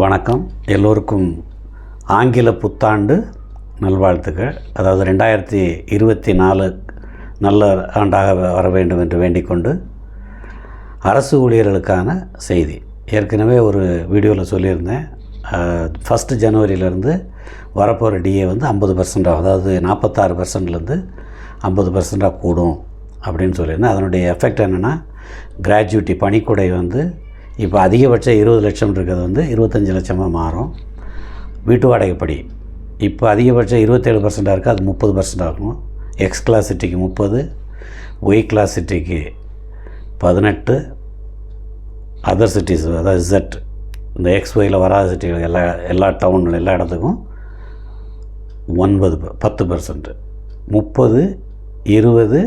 வணக்கம். எல்லோருக்கும் ஆங்கில புத்தாண்டு நல்வாழ்த்துக்கள். அதாவது ரெண்டாயிரத்தி இருபத்தி நாலு நல்ல ஆண்டாக வர வேண்டும் என்று வேண்டிக்கொண்டு அரசு ஊழியர்களுக்கான செய்தி. ஏற்கனவே ஒரு வீடியோவில் சொல்லியிருந்தேன். ஃபஸ்ட்டு ஜனவரியிலேருந்து வரப்போகிற டிஏ வந்து ஐம்பது பர்சன்டாக அதாவது நாற்பத்தாறு பர்சன்ட்லேருந்து ஐம்பது பர்சன்டாக கூடும் அப்படின்னு சொல்லியிருந்தேன். அதனுடைய எஃபெக்ட் என்னென்னா கிராஜுவிட்டி பணிக்குடை வந்து இப்போ அதிகபட்சம் இருபது லட்சம் இருக்கிறது வந்து இருபத்தஞ்சி லட்சமாக மாறும். வீட்டு வாடகைப்படி இப்போ அதிகபட்சம் இருபத்தேழு பர்சண்டாக இருக்குது அது முப்பது பர்சன்ட் ஆகும் எக்ஸ் கிளாஸ் சிட்டிக்கு முப்பது ஒய் கிளாஸ் சிட்டிக்கு பதினெட்டு அதர் சிட்டிஸ் அதாவது இசட் இந்த எக்ஸ் ஒயில் வராத சிட்டிகள் எல்லா எல்லா டவுன் எல்லா இடத்துக்கும் ஒன்பது ப- பத்து பர்சன்ட் முப்பது இருபது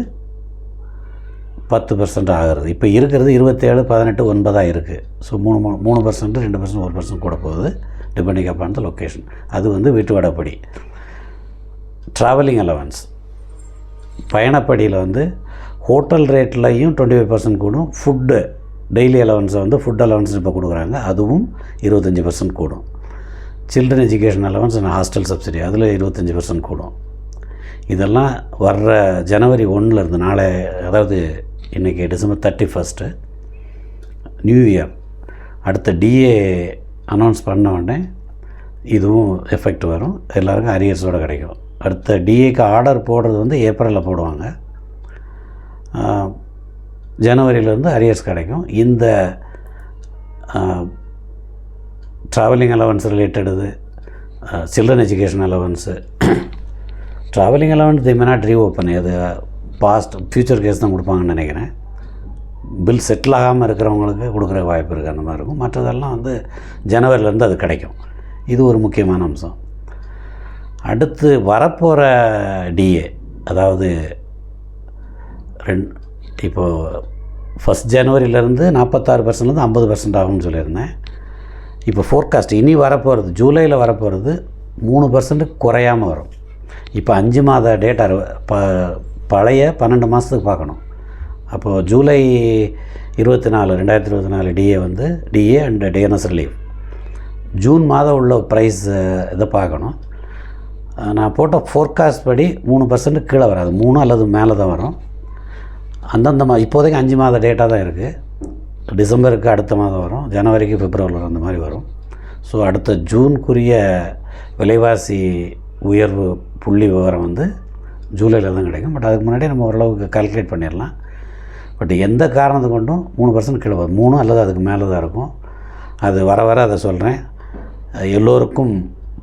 பத்து பர்சன்ட் ஆகிறது. இப்போ இருக்கிறது இருபத்தேழு பதினெட்டு ஒன்பதாக இருக்குது ஸோ மூணு மூணு மூணு பர்சன்ட் ரெண்டு பர்சன்ட் ஒரு பர்சன்ட் கூட போகுது டிபெண்டிங் அப்பான் த லொக்கேஷன் அது வந்து வீட்டு வடப்படி. ட்ராவலிங் அலவன்ஸ் பயணப்படியில் வந்து ஹோட்டல் ரேட்லையும் டுவெண்ட்டி ஃபைவ் பர்சன்ட் கூடும். ஃபுட்டு டெய்லி அலவன்ஸை வந்து ஃபுட் அலவன்ஸ் இப்போ கொடுக்குறாங்க. அதுவும் இருபத்தஞ்சி பர்சன்ட் கூடும். Children education allowance and hostel subsidy அதில் இருபத்தஞ்சி பர்சன்ட் கூடும். இதெல்லாம் வர்ற ஜனவரி ஒன்றுலேருந்து நாளை அதாவது இன்றைக்கி December thirty first new year அடுத்த டிஏ அனௌன்ஸ் பண்ண உடனே இதுவும் எஃபெக்ட் வரும். எல்லாருக்கும் அரியர்ஸோடு கிடைக்கும். அடுத்த டிஏக்கு ஆர்டர் போடுறது வந்து ஏப்ரலில் போடுவாங்க. ஜனவரியிலேருந்து அரியர்ஸ் கிடைக்கும். இந்த travelling allowance related children education allowance travelling allowance the may not reopen அது பாஸ்ட் ஃப்யூச்சர் கேஸ் தான் கொடுப்பாங்கன்னு நினைக்கிறேன். பில் செட்டில் ஆகாமல் இருக்கிறவங்களுக்கு கொடுக்குற வாய்ப்பு இருக்குது அந்த மாதிரி இருக்கும். மற்றதெல்லாம் வந்து ஜனவரிலேருந்து அது கிடைக்கும். இது ஒரு முக்கியமான அம்சம். அடுத்து வரப்போகிற டிஏ அதாவது ரெண் இப்போது ஃபஸ்ட் ஜனவரியிலேருந்து நாற்பத்தாறு பர்சன்ட்லேருந்து ஐம்பது பர்சன்ட் ஆகும்னு சொல்லியிருந்தேன். இப்போ ஃபோர்காஸ்ட் இனி வரப்போகிறது ஜூலையில் வரப்போகிறது மூணு பர்சன்ட் குறையாமல் வரும். இப்போ அஞ்சு மாத டேட்டா ப பழைய பன்னெண்டு மாதத்துக்கு பார்க்கணும். அப்போது ஜூலை இருபத்தி நாலு ரெண்டாயிரத்தி இருபத்தி நாலு டிஏ வந்து DA and DNS relief June மாதம் உள்ள ப்ரைஸ் இதை பார்க்கணும். நான் போட்ட ஃபோர்காஸ்ட் படி மூணு பர்சன்ட் கீழே வராது. மூணு அல்லது மேலே தான் வரும். அந்தந்த மா இப்போதைக்கு அஞ்சு மாத டேட்டா தான் இருக்குது டிசம்பருக்கு அடுத்த மாதம் வரும். ஜனவரிக்கு பிப்ரவரி அந்த மாதிரி வரும். ஸோ அடுத்த ஜூனுக்குரிய விலைவாசி உயர்வு புள்ளி விவரம் வந்து ஜூலையில் தான் கிடைக்கும். பட் அதுக்கு முன்னாடி நம்ம ஓரளவுக்கு கால்குலேட் பண்ணிடலாம் பட் எந்த காரணத்தை கொண்டும் மூணு பர்சன்ட் கீழே வரும் மூணு அல்லது அதுக்கு மேலே தான் இருக்கும். அது வர வர அதை சொல்கிறேன் எல்லோருக்கும்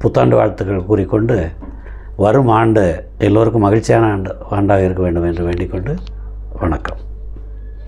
புத்தாண்டு வாழ்த்துக்கள் கூறிக்கொண்டு வரும் ஆண்டு எல்லோருக்கும் மகிழ்ச்சியான ஆண்டு ஆண்டாக இருக்க வேண்டும் என்று வேண்டிக்கொண்டு வணக்கம்.